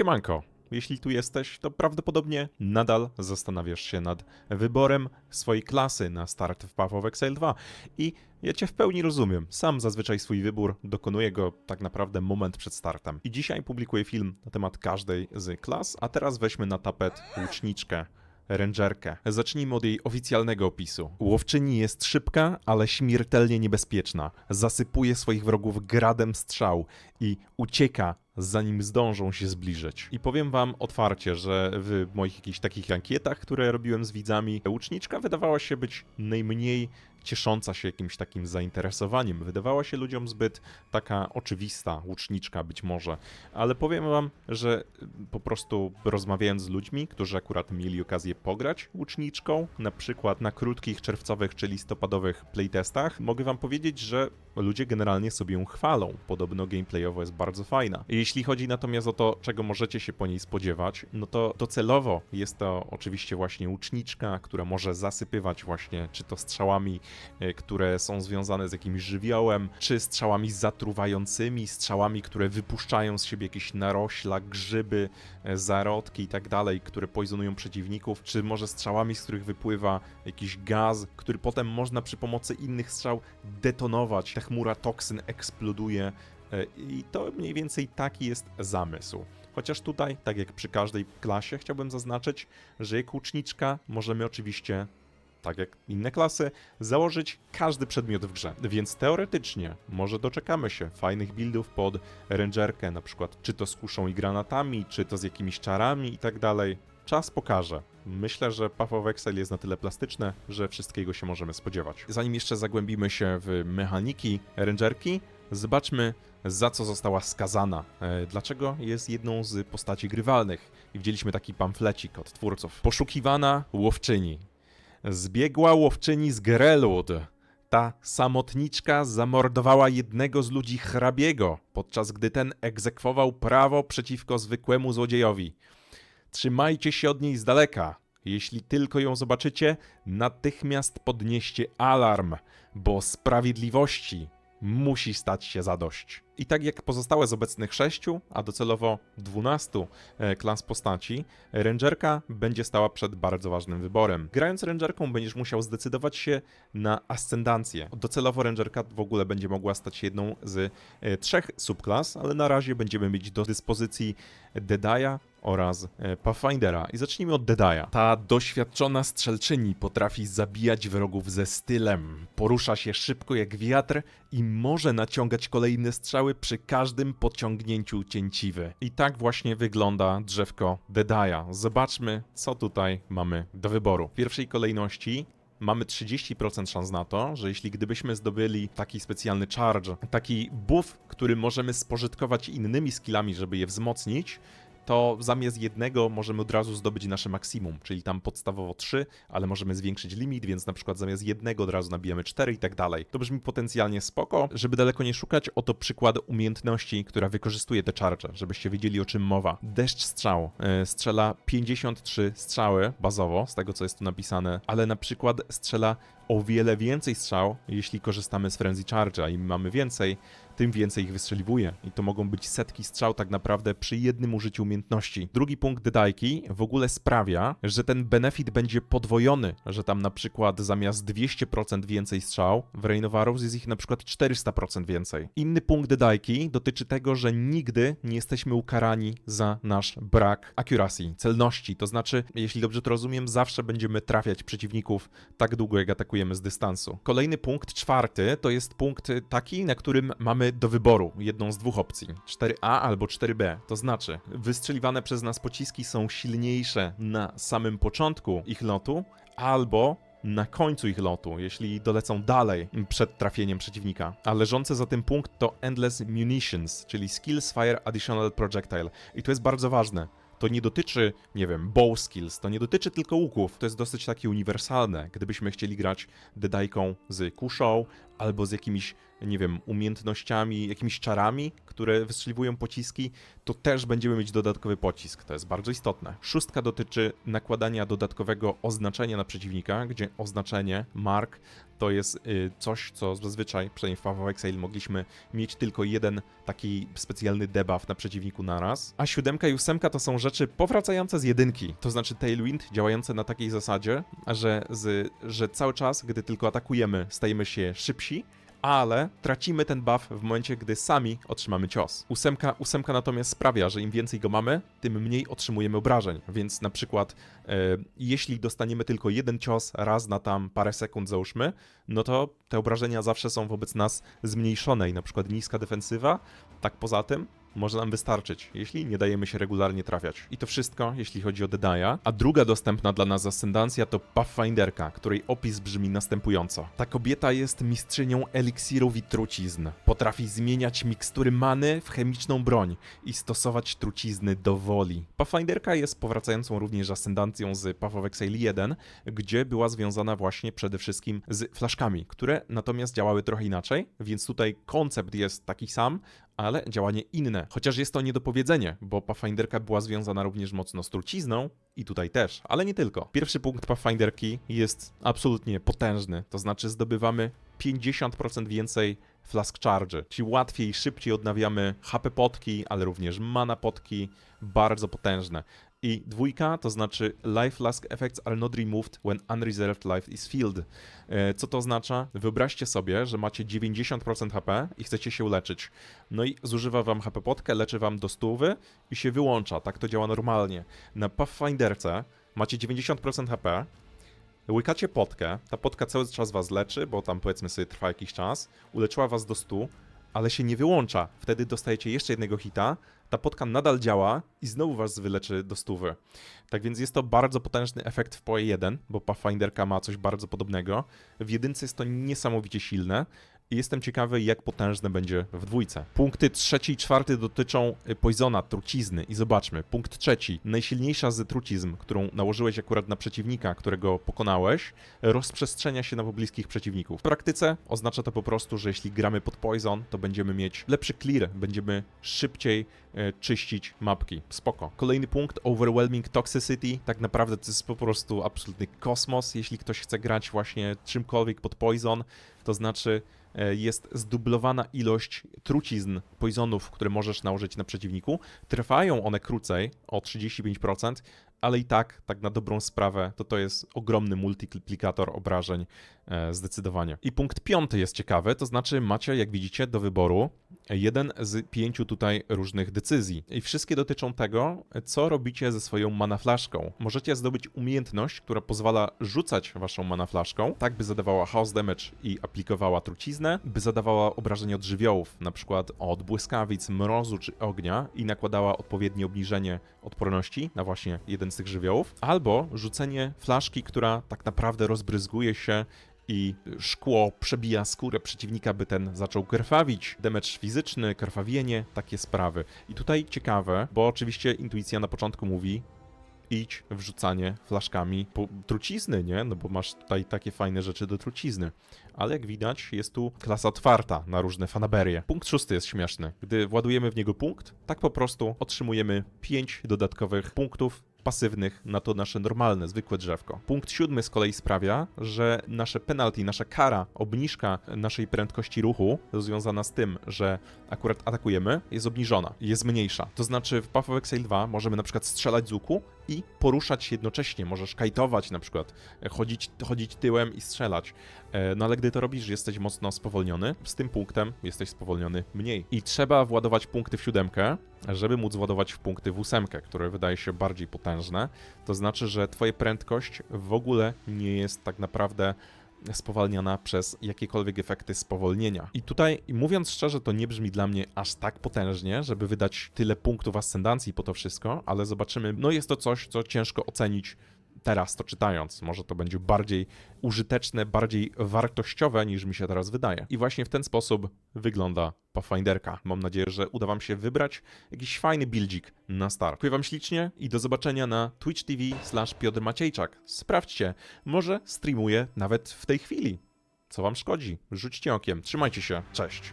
Siemanko. Jeśli tu jesteś, to prawdopodobnie nadal zastanawiasz się nad wyborem swojej klasy na start w Path of Exile 2. I ja cię w pełni rozumiem. Sam zazwyczaj swój wybór dokonuję go tak naprawdę moment przed startem. I dzisiaj publikuję film na temat każdej z klas, a teraz weźmy na tapet łuczniczkę. Rangerkę. Zacznijmy od jej oficjalnego opisu. Łowczyni jest szybka, ale śmiertelnie niebezpieczna. Zasypuje swoich wrogów gradem strzał i ucieka, zanim zdążą się zbliżyć. I powiem wam otwarcie, że w moich jakichś takich ankietach, które robiłem z widzami, łuczniczka wydawała się być najmniej ciesząca się jakimś takim zainteresowaniem. Wydawała się ludziom zbyt taka oczywista łuczniczka być może, ale powiem wam, że po prostu rozmawiając z ludźmi, którzy akurat mieli okazję pograć łuczniczką, na przykład na krótkich czerwcowych czy listopadowych playtestach, mogę wam powiedzieć, że ludzie generalnie sobie ją chwalą. Podobno gameplayowo jest bardzo fajna. Jeśli chodzi natomiast o to, czego możecie się po niej spodziewać, no to docelowo jest to oczywiście właśnie łuczniczka, która może zasypywać właśnie czy to strzałami, które są związane z jakimś żywiołem, czy strzałami zatruwającymi, strzałami, które wypuszczają z siebie jakieś narośla, grzyby, e, zarodki i tak dalej, które poisonują przeciwników, czy może strzałami, z których wypływa jakiś gaz, który potem można przy pomocy innych strzał detonować. Ta chmura toksyn eksploduje e, i to mniej więcej taki jest zamysł. Chociaż tutaj, tak jak przy każdej klasie, chciałbym zaznaczyć, że jak łuczniczka możemy oczywiście tak jak inne klasy, założyć każdy przedmiot w grze. Więc teoretycznie może doczekamy się fajnych buildów pod rangerkę, na przykład czy to z kuszą i granatami, czy to z jakimiś czarami i tak dalej. Czas pokaże. Myślę, że Path of Exile jest na tyle plastyczne, że wszystkiego się możemy spodziewać. Zanim jeszcze zagłębimy się w mechaniki rangerki, zobaczmy za co została skazana, e, dlaczego jest jedną z postaci grywalnych. I widzieliśmy taki pamflecik od twórców. Poszukiwana łowczyni. Zbiegła łowczyni z Gerelud. Ta samotniczka zamordowała jednego z ludzi hrabiego, podczas gdy ten egzekwował prawo przeciwko zwykłemu złodziejowi. Trzymajcie się od niej z daleka. Jeśli tylko ją zobaczycie, natychmiast podnieście alarm, bo sprawiedliwości musi stać się zadość. I tak jak pozostałe z obecnych sześciu, a docelowo 12 e, klas postaci, Rangerka będzie stała przed bardzo ważnym wyborem. Grając Rangerką będziesz musiał zdecydować się na ascendancję. Docelowo Rangerka w ogóle będzie mogła stać się jedną z e, trzech subklas, ale na razie będziemy mieć do dyspozycji Dedaya oraz e, Pathfindera. I zacznijmy od Dedaya. Ta doświadczona strzelczyni potrafi zabijać wrogów ze stylem. Porusza się szybko jak wiatr i może naciągać kolejne strzały przy każdym pociągnięciu cięciwy. I tak właśnie wygląda drzewko Dedaya. Zobaczmy, co tutaj mamy do wyboru. W pierwszej kolejności mamy 30% szans na to, że jeśli gdybyśmy zdobyli taki specjalny charge, taki buff, który możemy spożytkować innymi skillami, żeby je wzmocnić, to zamiast jednego możemy od razu zdobyć nasze maksimum, czyli tam podstawowo 3, ale możemy zwiększyć limit, więc na przykład zamiast jednego od razu nabijamy 4 i tak dalej. To brzmi potencjalnie spoko. Żeby daleko nie szukać, oto przykład umiejętności, która wykorzystuje te charge, żebyście wiedzieli o czym mowa. Deszcz strzał e, strzela 53 strzały bazowo, z tego co jest tu napisane, ale na przykład strzela o wiele więcej strzał, jeśli korzystamy z Frenzy Charge'a i mamy więcej, tym więcej ich wystrzeliwuje. I to mogą być setki strzał tak naprawdę przy jednym użyciu umiejętności. Drugi punkt Dedajki w ogóle sprawia, że ten benefit będzie podwojony, że tam na przykład zamiast 200% więcej strzał, w Rain of Arrows jest ich na przykład 400% więcej. Inny punkt Dedajki dotyczy tego, że nigdy nie jesteśmy ukarani za nasz brak accuracy, celności. To znaczy, jeśli dobrze to rozumiem, zawsze będziemy trafiać przeciwników tak długo, jak atakujemy z dystansu. Kolejny punkt, czwarty, to jest punkt taki, na którym mamy do wyboru jedną z dwóch opcji: 4A albo 4B. To znaczy, wystrzeliwane przez nas pociski są silniejsze na samym początku ich lotu, albo na końcu ich lotu, jeśli dolecą dalej przed trafieniem przeciwnika. A leżące za tym punkt to Endless Munitions, czyli Skills Fire Additional Projectile. I to jest bardzo ważne to nie dotyczy, nie wiem, bow skills, to nie dotyczy tylko łuków, to jest dosyć takie uniwersalne. Gdybyśmy chcieli grać dedajką z kuszą albo z jakimiś nie wiem, umiejętnościami, jakimiś czarami, które wystrzeliwują pociski, to też będziemy mieć dodatkowy pocisk. To jest bardzo istotne. Szóstka dotyczy nakładania dodatkowego oznaczenia na przeciwnika, gdzie oznaczenie, mark, to jest y, coś, co zazwyczaj, przynajmniej w Path of Exile, mogliśmy mieć tylko jeden taki specjalny debuff na przeciwniku naraz. A siódemka i ósemka to są rzeczy powracające z jedynki. To znaczy Tailwind działające na takiej zasadzie, że, z, że cały czas, gdy tylko atakujemy, stajemy się szybsi, ale tracimy ten buff w momencie, gdy sami otrzymamy cios. Ósemka, ósemka natomiast sprawia, że im więcej go mamy, tym mniej otrzymujemy obrażeń, więc na przykład e, jeśli dostaniemy tylko jeden cios raz na tam parę sekund załóżmy, no to te obrażenia zawsze są wobec nas zmniejszone i na przykład niska defensywa, tak poza tym może nam wystarczyć, jeśli nie dajemy się regularnie trafiać. I to wszystko, jeśli chodzi o Dedaya. A druga dostępna dla nas ascendancja to Pathfinderka, której opis brzmi następująco. Ta kobieta jest mistrzynią eliksirów i trucizn. Potrafi zmieniać mikstury many w chemiczną broń i stosować trucizny do woli. Pathfinderka jest powracającą również ascendancją z Path of Exile 1, gdzie była związana właśnie przede wszystkim z flaszkami, które natomiast działały trochę inaczej, więc tutaj koncept jest taki sam, ale działanie inne. Chociaż jest to niedopowiedzenie, bo Pathfinderka była związana również mocno z trucizną i tutaj też, ale nie tylko. Pierwszy punkt Pathfinderki jest absolutnie potężny, to znaczy zdobywamy 50% więcej flask charge, czyli łatwiej, szybciej odnawiamy HP potki, ale również mana potki, bardzo potężne. I dwójka to znaczy Life Flask Effects are not removed when unreserved life is filled. E, Co to oznacza? Wyobraźcie sobie, że macie 90% HP i chcecie się uleczyć. No i zużywa wam HP potkę, leczy wam do stówy i się wyłącza. Tak to działa normalnie. Na Pathfinderce macie 90% HP, łykacie potkę, ta potka cały czas was leczy, bo tam powiedzmy sobie trwa jakiś czas, uleczyła was do 100, ale się nie wyłącza. Wtedy dostajecie jeszcze jednego hita, ta potka nadal działa i znowu was wyleczy do stówy. Tak więc jest to bardzo potężny efekt w PoE 1, bo Pathfinderka ma coś bardzo podobnego. W jedynce jest to niesamowicie silne i jestem ciekawy, jak potężne będzie w dwójce. Punkty trzeci i czwarty dotyczą y, Poisona, trucizny i zobaczmy. Punkt trzeci. Najsilniejsza z trucizm, którą nałożyłeś akurat na przeciwnika, którego pokonałeś, rozprzestrzenia się na pobliskich przeciwników. W praktyce oznacza to po prostu, że jeśli gramy pod Poison, to będziemy mieć lepszy clear, będziemy szybciej e, czyścić mapki. Spoko. Kolejny punkt, Overwhelming Toxicity. Tak naprawdę to jest po prostu absolutny kosmos, jeśli ktoś chce grać właśnie czymkolwiek pod Poison, to znaczy jest zdublowana ilość trucizn, poisonów, które możesz nałożyć na przeciwniku. Trwają one krócej, o 35%, ale i tak, tak na dobrą sprawę, to to jest ogromny multiplikator obrażeń, e, zdecydowanie. I punkt piąty jest ciekawy, to znaczy macie, jak widzicie, do wyboru jeden z pięciu tutaj różnych decyzji. I wszystkie dotyczą tego, co robicie ze swoją mana flaszką. Możecie zdobyć umiejętność, która pozwala rzucać waszą mana flaszką, tak by zadawała house damage i aplikowała truciznę, by zadawała obrażenia od żywiołów, na przykład od błyskawic, mrozu czy ognia i nakładała odpowiednie obniżenie odporności na właśnie jeden tych żywiołów, albo rzucenie flaszki, która tak naprawdę rozbryzguje się i szkło przebija skórę przeciwnika, by ten zaczął krwawić. Damage fizyczny, krwawienie, takie sprawy. I tutaj ciekawe, bo oczywiście intuicja na początku mówi idź w rzucanie flaszkami po trucizny, nie? No bo masz tutaj takie fajne rzeczy do trucizny. Ale jak widać, jest tu klasa otwarta na różne fanaberie. Punkt szósty jest śmieszny. Gdy władujemy w niego punkt, tak po prostu otrzymujemy 5 dodatkowych punktów pasywnych na to nasze normalne, zwykłe drzewko. Punkt siódmy z kolei sprawia, że nasze penalty, nasza kara, obniżka naszej prędkości ruchu związana z tym, że akurat atakujemy, jest obniżona, jest mniejsza. To znaczy w Path of Exile 2 możemy na przykład strzelać z łuku i poruszać się jednocześnie. Możesz kajtować na przykład, chodzić, chodzić tyłem i strzelać. E, No ale gdy to robisz, jesteś mocno spowolniony. Z tym punktem jesteś spowolniony mniej. I trzeba władować punkty w siódemkę, żeby móc władować w punkty w ósemkę, które wydaje się bardziej potężne. To znaczy, że twoja prędkość w ogóle nie jest tak naprawdę spowalniana przez jakiekolwiek efekty spowolnienia. I tutaj, mówiąc szczerze, to nie brzmi dla mnie aż tak potężnie, żeby wydać tyle punktów ascendancji po to wszystko, ale zobaczymy. No jest to coś, co ciężko ocenić teraz to czytając. Może to będzie bardziej użyteczne, bardziej wartościowe niż mi się teraz wydaje. I właśnie w ten sposób wygląda Pathfinderka. Mam nadzieję, że uda Wam się wybrać jakiś fajny buildzik na start. Dziękuję Wam ślicznie i do zobaczenia na Twitch TV slash Piotr Maciejczak. Sprawdźcie, może streamuję nawet w tej chwili. Co wam szkodzi? Rzućcie okiem. Trzymajcie się. Cześć.